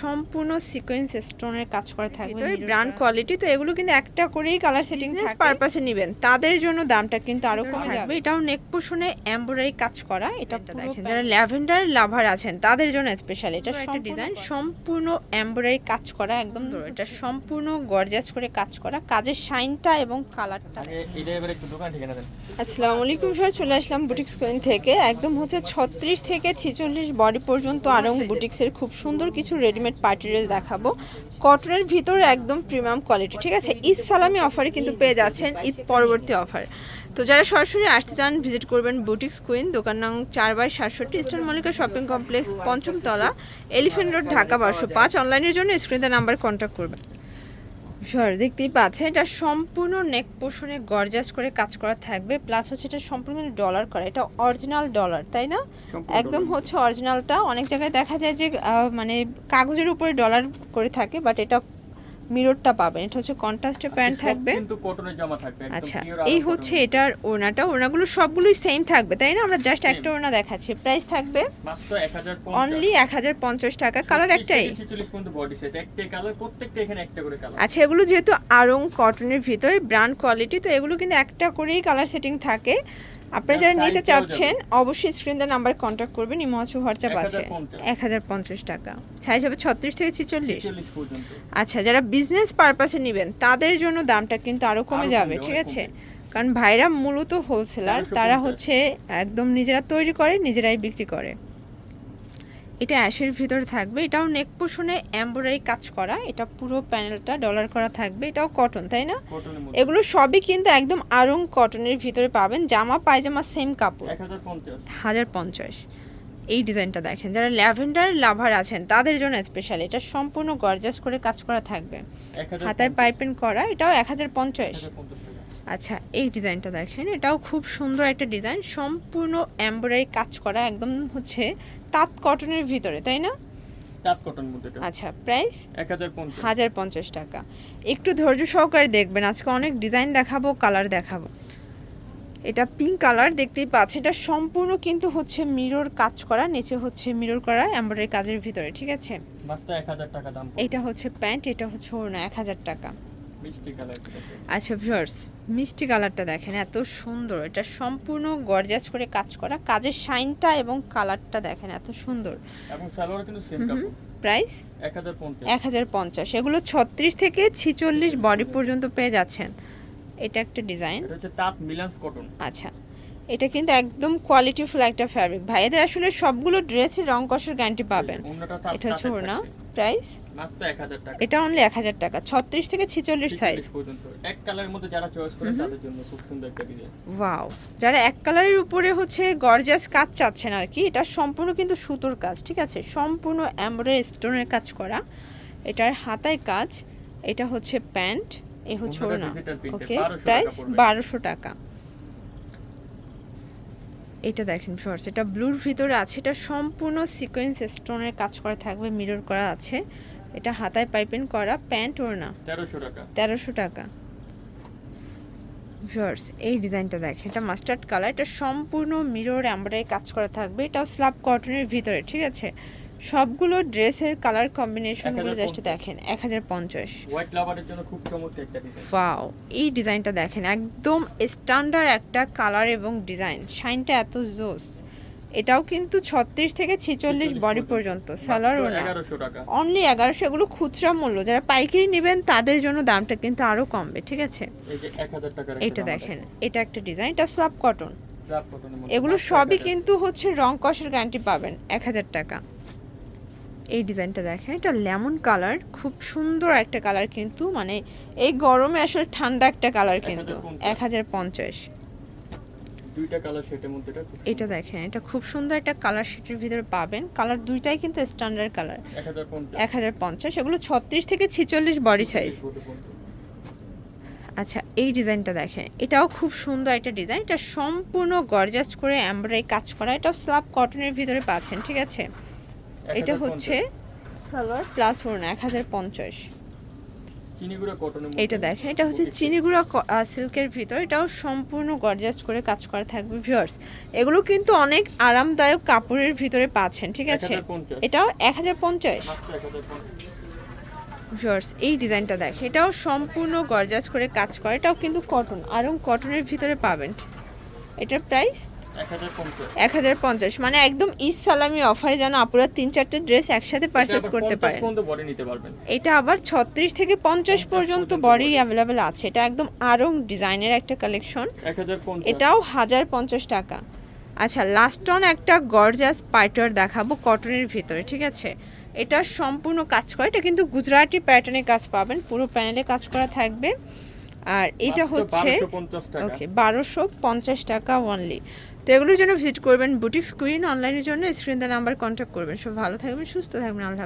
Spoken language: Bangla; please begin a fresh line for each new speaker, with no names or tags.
সম্পূর্ণ সিকোয়েন্স স্টোনের কাজ করা থাকবে। ব্র্যান্ড কোয়ালিটি তো এগুলো কিন্তু একটা করেই কালার সেটিং পারপাসে নেবেন। তাদের জন্য দামটা কিন্তু আরও কমে যাবে। এটাও নেক পোষণে এমব্রয়ডারি কাজ করা। এটা দেখেন। যারা ল্যাভেন্ডার লাভার আছেন তাদের জন্য স্পেশাল এটা একটা ডিজাইন সম্পূর্ণ এমব্রয়ডারি কাজ করা একদম এটা সম্পূর্ণ গর্জাস করে কাজ করা। কাজের শাইনটা এবং কালারটা
এটা এবার একটু দোকান ঠিকানা দেন।
আসসালামু আলাইকুম স্যার চলে আসলাম বুটিক্স কোয়েন থেকে। একদম হচ্ছে ছত্রিশ থেকে ছেচল্লিশ বডি পর্যন্ত আরং বুটিক্সের খুব সুন্দর কিছু রেডিমেড পার্টি ড্রেস দেখাবো। কটনের ভিতরে একদম প্রিমিয়াম কোয়ালিটি ঠিক আছে? ঈদ সালামি অফারে কিন্তু পেয়ে যাচ্ছেন ঈদ পরবর্তী অফার তো যারা সরাসরি আসতে চান ভিজিট করবেন বুটিক্স কুইন দোকান নং চার বাই সাতষট্টি ইস্টার্ন মল্লিকা শপিং কমপ্লেক্স পঞ্চমতলা এলিফেন্ট রোড ঢাকা বারোশো পাঁচ। অনলাইনের জন্য স্ক্রিনে নাম্বার কন্ট্যাক্ট করবেন। সর দেখতেই পাচ্ছেন এটা সম্পূর্ণ নেক পোষণে গর্জাস করে কাজ করা থাকবে প্লাস হচ্ছে এটা সম্পূর্ণ ডলার করা এটা অরিজিনাল ডলার তাই না? একদম হচ্ছে অরিজিনালটা অনেক জায়গায় দেখা যায় যে আহ, মানে কাগজের উপরে ডলার করে থাকে বাট এটা মিররটা পাবেন। এটা হচ্ছে কন্ট্রাস্টের প্যান্ট থাকবে।
কিন্তু কটনের জামা থাকবে একদম
আচ্ছা এই হচ্ছে এটার ওড়নাটা। ওড়নাগুলো সবগুলোই সেম থাকবে তাই না? আমরা জাস্ট একটা ওড়না দেখাচ্ছি। প্রাইস থাকবে
মাত্র 1050
অনলি এক হাজার পঞ্চাশ টাকা। কালার একটাই।
46 পর্যন্ত বডি সাইজ একটাই কালার প্রত্যেকটা এখানে একটা করে কালার
আচ্ছা এগুলো যেহেতু আরং কটনের ভিতরে ব্র্যান্ড কোয়ালিটি তো এগুলো কিন্তু একটা করেই কালার সেটিং থাকে। আপনারা যারা নিতে চাচ্ছেন অবশ্যই স্ক্রিন দা নাম্বার কন্ট্যাক্ট করবেন ইমোয়াচু হোয়াটসঅ্যাপ আছে।
1050
এক হাজার পঞ্চাশ টাকা। সাইজ হবে ছত্রিশ থেকে ছিচল্লিশ।
46 পর্যন্ত।
আচ্ছা যারা বিজনেস পারপাসে নেবেন তাদের জন্য দামটা কিন্তু আরও কমে যাবে ঠিক আছে? কারণ ভাইরা মূলত হোলসেলার তারা হচ্ছে একদম নিজেরা তৈরি করে নিজেরাই বিক্রি করে। এটা অ্যাশের ভিতরে থাকবে। এটাও নেক পোষণে এমব্রয়ডারি কাজ করা। এটা পুরো প্যানেলটা ডলার করা থাকবে। এটাও কটন তাই না? এগুলো সবই কিন্তু একদম আরং কটনের ভিতরে পাবেন। জামা পায়জামা সেম কাপড়। হাজার পঞ্চাশ। এই ডিজাইনটা দেখেন। যারা ল্যাভেন্ডার লাভার আছেন তাদের জন্য স্পেশাল এটা সম্পূর্ণ গর্জাস করে কাজ করা থাকবে। হাতায় পাইপেন করা। এটাও এক হাজার পঞ্চাশ।
1050 টাকা।
আচ্ছা এই ডিজাইনটা দেখেন এটাও খুব সুন্দর একটা ডিজাইন সম্পূর্ণ এমব্রয়ডারি কাজ করা একদম হচ্ছে তাঁত কটনের ভিতরে তাই না?
তাঁত কটন মধ্যে
আচ্ছা প্রাইস?
1050
হাজার পঞ্চাশ। টাকা। একটু ধৈর্য সহকারে দেখবেন আজকে অনেক ডিজাইন দেখাবো কালার দেখাবো। এটা পিঙ্ক কালার দেখতেই পাচ্ছেন এটা সম্পূর্ণ কিন্তু হচ্ছে মিরর কাজ করা নিচে হচ্ছে মিরর করা এমব্রয়ডারি কাজের ভিতরে ঠিক আছে?
মাত্র 1000 টাকা দাম
এটা হচ্ছে প্যান্ট এটা হচ্ছে ওড়না এক হাজার টাকা। আচ্ছা ভিউয়ার্স মিষ্টি কালারটা দেখেন এত সুন্দর। এটা সম্পূর্ণ গর্জাস করে কাজ করা। কাজের শাইনটা এবং কালারটা দেখেন এত সুন্দর।
এবং সালোয়ার কিন্তু সেম কাপড়।
প্রাইস
1050
এক হাজার পঞ্চাশ। এগুলো ছত্রিশ থেকে ছিচল্লিশ বডি পর্যন্ত পেয়ে যাচ্ছেন। এটা একটা ডিজাইন
এটা হচ্ছে তাঁত মিলান্স কটন
আচ্ছা। এটা কিন্তু একদম কোয়ালিটিফুল একটা ফ্যাব্রিক ভাইয়াদের আসলে সবগুলো ড্রেসের রং কষের গ্যারান্টি পাবেন। এটা হচ্ছে ওড়না। প্রাইস?
মাত্র 1000 টাকা।
এটা অনলি এক হাজার টাকা ছত্রিশ থেকে ছিচল্লিশ সাইজ
46 পর্যন্ত। এক কালারের মধ্যে যারা চয়েস করে তাদের জন্য খুব সুন্দর একটা ডিজাইন
ওয়াও যারা এক কালারের উপরে হচ্ছে গর্জাস কাজ চাচ্ছেন আর কি এটা সম্পূর্ণ কিন্তু সুতোর কাজ ঠিক আছে? সম্পূর্ণ এমব্রয়ডারি স্টোনের কাজ করা। এটার হাতায় কাজ এটা হচ্ছে প্যান্ট এ হচ্ছে ওড়না।
এর,
ওকে প্রাইস। বারোশো টাকা। এটা দেখেন ফার্স্ট এটা ব্লুর ভিতরে আছে এটা সম্পূর্ণ সিকোয়েন্স স্টোনের কাজ করা থাকবে মিরর করা আছে। এটা হাতায় পাইপেন করা প্যান্ট ওর
না তেরোশো টাকা।
তেরোশো টাকা। ভিউয়ার্স এই ডিজাইনটা দেখেন এটা মাস্টার্ড কালার এটা সম্পূর্ণ মিরর অ্যাম্বারে কাজ করা থাকবে এটাও স্ল্যাব কটনের ভিতরে ঠিক আছে? সবগুলো ড্রেসের কালার কম্বিনেশনগুলো জাস্ট দেখেন এক হাজার পঞ্চাশ।
হোয়াইট লাভারের জন্য খুব চমৎকার একটা ডিজাইন
ওয়াও এই ডিজাইনটা দেখেন একদম স্ট্যান্ডার্ড একটা কালার এবং ডিজাইন শাইনটা এত জোস। এটাও কিন্তু ছত্রিশ থেকে ছেচল্লিশ বডি পর্যন্ত। সালোয়ার ওনা
1100 টাকা।
অনলি এগারোশো এগুলো খুচরা মূল্য। যারা পাইকারি নেবেন তাদের জন্য দামটা কিন্তু আরও কমবে ঠিক আছে?
এই যে 1000 টাকার
এটা দেখেন এটা একটা ডিজাইন এটা স্ল্যাব কটন এগুলো সবই কিন্তু হচ্ছে রং কষের গ্যারান্টি পাবেন এক হাজার টাকা। এই ডিজাইনটা দেখেন এটা লেমন কালার খুব সুন্দর একটা কালার কিন্তু মানে এই গরমে আসলে ঠান্ডা একটা কালার কিন্তু এক হাজার পঞ্চাশ।
দুইটা কালার সেটের মধ্যে এটা
এটা দেখেন এটা খুব সুন্দর একটা কালার শিটের ভিতরে পাবেন কালার দুইটাই কিন্তু স্ট্যান্ডার্ড কালার। এক হাজার পঞ্চাশ এগুলো ছত্রিশ থেকে ছিচল্লিশ বডি সাইজ। আচ্ছা এই ডিজাইনটা দেখেন এটাও খুব সুন্দর একটা ডিজাইন এটা সম্পূর্ণ গর্জাস করে এমব্রয়ডারি কাজ করা এটাও স্ল্যাব কটনের ভিতরে পাচ্ছেন ঠিক আছে? এটা হচ্ছে সালোয়ার। প্লাস ওড়না এক হাজার পঞ্চাশ। এটা দেখেন এটা হচ্ছে
boutique
চিনিগুড়া সিল্কের ভিতর। এটাও সম্পূর্ণ গর্জাস করে কাজ করা থাকবে ভিউয়ার্স এগুলো কিন্তু অনেক আরামদায়ক কাপড়ের ভিতরে পাচ্ছেন ঠিক আছে? এটাও এক হাজার পঞ্চাশ।
মাত্র 1050
ভিউয়ার্স এই ডিজাইনটা দেখ এটাও সম্পূর্ণ গর্জাস করে কাজ করে। এটাও কিন্তু কটন আরং কটনের ভিতরে পাবেন। এটার প্রাইস
1050
এক হাজার পঞ্চাশ। মানে একদম ঈদ সালামি অফারে যেন আপনারা তিন চারটে ড্রেস একসাথে পারচেস করতে পারেন এটা আবার ছত্রিশ থেকে পঞ্চাশ পর্যন্ত বডি অ্যাভেলেবেল আছে। এটা একদম আরং ডিজাইনের একটা কালেকশন এটাও হাজার পঞ্চাশ টাকা। আচ্ছা লাস্ট অন একটা গর্জাস পাইটার দেখাবো কটনের ভিতরে ঠিক আছে? এটা সম্পূর্ণ কাজ করে। এটা কিন্তু গুজরাটি প্যাটার্নে কাজ পাবেন। পুরো প্যানেলে কাজ করা থাকবে। আর এটা হচ্ছে ওকে বারোশো পঞ্চাশ টাকা অনলি তো এগুলোর জন্য ভিজিট করবেন বুটিক স্ক্রিন অনলাইনের জন্য স্ক্রিন নাম্বার কন্ট্যাক্ট করবেন। সব ভালো থাকবেন, সুস্থ থাকবেন, আল্লাহ